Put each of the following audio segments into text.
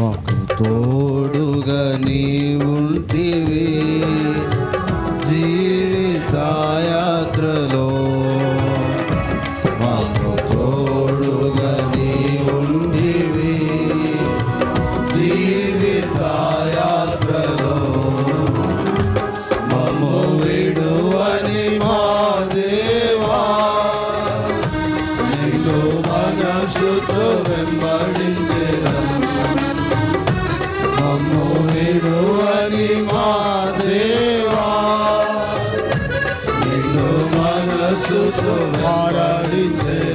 మాకు తోడుగా నీవుంటివి. జీవితాయాత్రలో మాకు తోడుగా నీవుంటివి. జీవితాయాత్రలో మమ్ము విడువని మా దేవా. నిన్ను మనసుతో સુખ મારા છે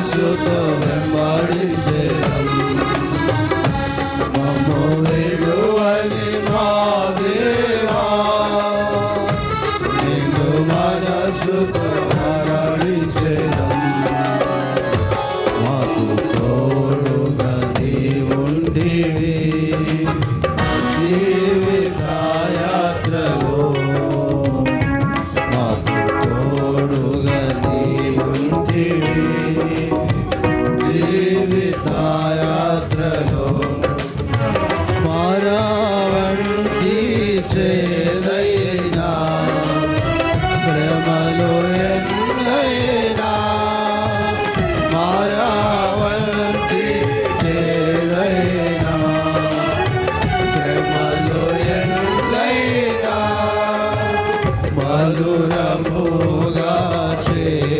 વર્ષો તો મેં છે